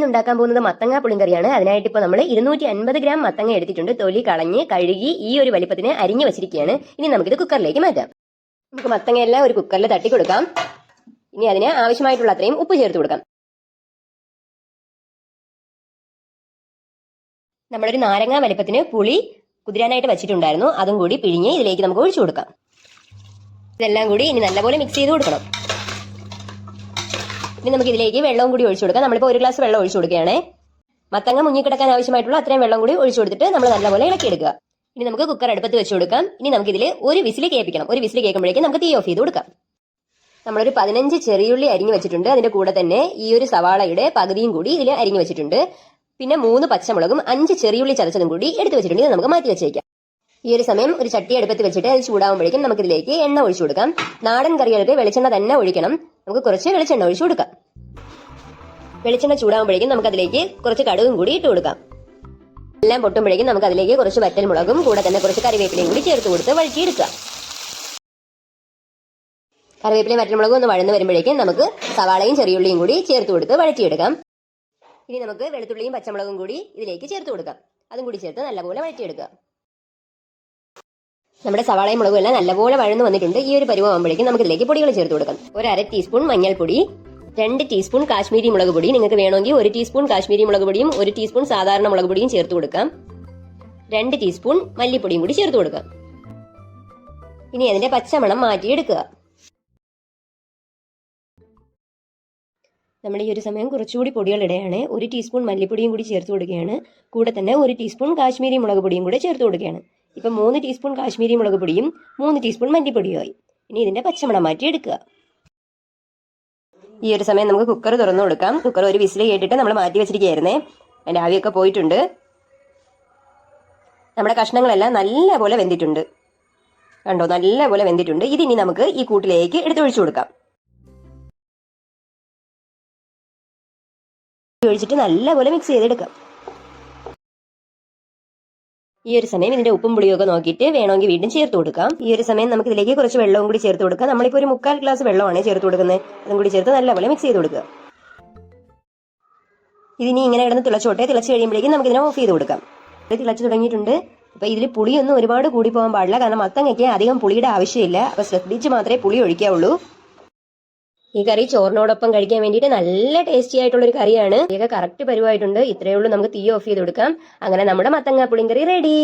ഇന്ന് ഉണ്ടാക്കാൻ പോകുന്നത് മത്തങ്ങ പുളിങ്കറിയാണ്. അതിനായിട്ട് ഇപ്പോൾ നമ്മൾ ഇരുന്നൂറ്റി അൻപത് ഗ്രാം മത്തങ്ങ എടുത്തിട്ടുണ്ട്. തൊലി കളഞ്ഞ് കഴുകി ഈ ഒരു വലിപ്പത്തിന് അരിഞ്ഞു വെച്ചിരിക്കുകയാണ്. ഇനി നമുക്കിത് കുക്കറിലേക്ക് മാറ്റാം. നമുക്ക് മത്തങ്ങ എല്ലാം ഒരു കുക്കറിൽ തട്ടി കൊടുക്കാം. ഇനി അതിന് ആവശ്യമായിട്ടുള്ള അത്രയും ഉപ്പ് ചേർത്ത് കൊടുക്കാം. നമ്മളൊരു നാരങ്ങ വലിപ്പത്തിന് പുളി കുതിരാനായിട്ട് വെച്ചിട്ടുണ്ടായിരുന്നു. അതും കൂടി പിഴിഞ്ഞ് ഇതിലേക്ക് നമുക്ക് ഒഴിച്ചു കൊടുക്കാം. ഇതെല്ലാം കൂടി ഇനി നല്ലപോലെ മിക്സ് ചെയ്ത് കൊടുക്കണം. ഇനി നമുക്ക് ഇതിലേക്ക് വെള്ളവും കൂടി ഒഴിച്ചു കൊടുക്കാം. നമ്മളിപ്പോൾ ഒരു ഗ്ലാസ് വെള്ളം ഒഴിച്ചു കൊടുക്കുകയാണേ. മത്തങ്ങ മുങ്ങിക്കിടക്കാൻ ആവശ്യമായിട്ടുള്ള അത്രയും വെള്ളം കൂടി ഒഴിച്ചു കൊടുത്തിട്ട് നമ്മൾ നല്ലപോലെ ഇളക്കിയെടുക്കുക ഇനി നമുക്ക് കുക്കർ അടുപ്പത്ത് വെച്ച് കൊടുക്കാം. ഇനി നമുക്ക് ഇതിൽ ഒരു വിസിൽ കേൾപ്പിക്കണം. ഒരു വിസിൽ കേൾക്കുമ്പോഴേക്കും നമുക്ക് തീ ഓഫ് ചെയ്ത് കൊടുക്കാം. നമ്മളൊരു പതിനഞ്ച് ചെറിയുള്ളി അരിഞ്ഞു വെച്ചിട്ടുണ്ട്. അതിന്റെ കൂടെ തന്നെ ഈ ഒരു സവാളയുടെ പകുതിയും കൂടി ഇതിൽ അരിഞ്ഞു വെച്ചിട്ടുണ്ട്. പിന്നെ മൂന്ന് പച്ചമുളകും അഞ്ച് ചെറിയുള്ളി ചതച്ചതും കൂടി എടുത്തു വെച്ചിട്ടുണ്ട്. ഇത് നമുക്ക് മാറ്റി വെച്ചേക്കാം. ഈ ഒരു സമയം ഒരു ചട്ടി അടുപ്പത്ത് വെച്ചിട്ട് അത് ചൂടാകുമ്പോഴേക്കും നമുക്ക് ഇതിലേക്ക് എണ്ണ ഒഴിച്ചു കൊടുക്കാം. നാടൻ കറികൾക്ക് വെളിച്ചെണ്ണ തന്നെ ഒഴിക്കണം. നമുക്ക് കുറച്ച് വെളിച്ചെണ്ണ ഒഴിച്ചു കൊടുക്കാം. വെളിച്ചെണ്ണ ചൂടാകുമ്പോഴേക്കും നമുക്ക് അതിലേക്ക് കുറച്ച് കടുകും കൂടി ഇട്ട് കൊടുക്കാം. എല്ലാം പൊട്ടുമ്പോഴേക്കും നമുക്ക് അതിലേക്ക് കുറച്ച് വറ്റൽ മുളകും കൂടെ തന്നെ കുറച്ച് കറിവേപ്പിലയും കൂടി ചേർത്ത് കൊടുത്ത് വഴറ്റിയെടുക്കുക. കറിവേപ്പിലയും വറ്റൽമുളകും ഒന്ന് വഴന്ന് വരുമ്പോഴേക്കും നമുക്ക് സവാളയും ചെറിയുള്ളിയും കൂടി ചേർത്ത് കൊടുത്ത് വഴറ്റിയെടുക്കാം. ഇനി നമുക്ക് വെളുത്തുള്ളിയും പച്ചമുളകും കൂടി ഇതിലേക്ക് ചേർത്ത് കൊടുക്കാം. അതും കൂടി ചേർത്ത് നല്ലപോലെ വഴറ്റിയെടുക്കുക. നമ്മുടെ സവാളയും മുളകും എല്ലാം നല്ലപോലെ വഴന്നു വന്നിട്ടുണ്ട്. ഈ ഒരു പരുവമാകുമ്പോഴേക്കും നമുക്ക് ഇതിലേക്ക് പൊടികൾ ചേർത്ത് കൊടുക്കാം. ഒരു അര ടീസ്പൂൺ മഞ്ഞൾപ്പൊടി രണ്ട് ടീസ്പൂൺ കാശ്മീരി മുളക് പൊടി. നിങ്ങൾക്ക് വേണമെങ്കിൽ ഒരു ടീസ്പൂൺ കാശ്മീരി മുളക് പൊടിയും ഒരു ടീസ്പൂൺ സാധാരണ മുളക് പൊടിയും ചേർത്ത് കൊടുക്കാം. രണ്ട് ടീസ്പൂൺ മല്ലിപ്പൊടിയും കൂടി ചേർത്ത് കൊടുക്കാം. ഇനി അതിന്റെ പച്ചമണം മാറ്റിയെടുക്കുക. നമ്മൾ ഈ ഒരു സമയം കുറച്ചുകൂടി പൊടികൾ ഇടുകയാണ് ഒരു ടീസ്പൂൺ മല്ലിപ്പൊടിയും കൂടി ചേർത്ത് കൊടുക്കുകയാണ്. കൂടെ തന്നെ ഒരു ടീസ്പൂൺ കാശ്മീരി മുളക് പൊടിയും കൂടെ ചേർത്ത് കൊടുക്കുകയാണ്. ഇപ്പം മൂന്ന് ടീസ്പൂൺ കാശ്മീരി മുളക് പൊടിയും മൂന്ന് ടീസ്പൂൺ മല്ലിപ്പൊടിയുമായി ഇനി ഇതിന്റെ പച്ചമണം മാറ്റി എടുക്കുക ഈ ഒരു സമയം നമുക്ക് കുക്കർ തുറന്നു കൊടുക്കാം. കുക്കർ ഒരു വിസിൽ കേട്ടിട്ട് നമ്മൾ മാറ്റി വെച്ചിരിക്കുകയായിരുന്നേ. എന്റെ ആവിയൊക്കെ പോയിട്ടുണ്ട്. നമ്മുടെ കഷ്ണങ്ങളെല്ലാം നല്ലപോലെ വെന്തിട്ടുണ്ട്. കണ്ടോ? നല്ലപോലെ വെന്തിട്ടുണ്ട്. ഇതിനി നമുക്ക് ഈ കൂട്ടിലേക്ക് എടുത്തൊഴിച്ചു കൊടുക്കാം. ഒഴിച്ചിട്ട് നല്ലപോലെ മിക്സ് ചെയ്തെടുക്കാം. ഈ ഒരു സമയം ഇതിന്റെ ഉപ്പും പുളിയൊക്കെ നോക്കിയിട്ട് വേണമെങ്കിൽ വീണ്ടും ചേർത്ത് കൊടുക്കാം. ഈ ഒരു സമയം നമുക്ക് ഇതിലേക്ക് കുറച്ച് വെള്ളവും കൂടി ചേർത്ത് കൊടുക്കാം. നമ്മളിപ്പോൾ ഒരു മുക്കാൽ ഗ്ലാസ് വെള്ളമാണ് ചേർത്ത് കൊടുക്കുന്നത്. അതും കൂടി ചേർത്ത് നല്ലപോലെ മിക്സ് ചെയ്ത് കൊടുക്കുക. ഇതിനി ഇങ്ങനെ കിടന്ന് തിളച്ചോട്ടെ. തിളച്ച് കഴിയുമ്പോഴേക്കും നമുക്കിതിനെ ഓഫ് ചെയ്ത് കൊടുക്കാം. ഇത് തിളച്ച് തുടങ്ങിയിട്ടുണ്ട്. അപ്പൊ ഇതിൽ പുളിയൊന്നും ഒരുപാട് കൂടി പോകാൻ പാടില്ല. കാരണം മത്തങ്ങയ്ക്ക് അധികം പുളിയുടെ ആവശ്യമില്ല. അപ്പൊ ശ്രദ്ധിച്ച് മാത്രമേ പുളി ഒഴിക്കാവുള്ളൂ. ഈ കറി ചോറിനോടൊപ്പം കഴിക്കാൻ വേണ്ടിയിട്ട് നല്ല ടേസ്റ്റി ആയിട്ടുള്ള ഒരു കറിയാണ്. ഇതൊക്കെ കറക്റ്റ് പരുവായിട്ടുണ്ട്. ഇത്രയേ ഉള്ളൂ. നമുക്ക് തീ ഓഫ് ചെയ്ത് കൊടുക്കാം. അങ്ങനെ നമ്മുടെ മത്തങ്ങ പുളിങ്കറി റെഡി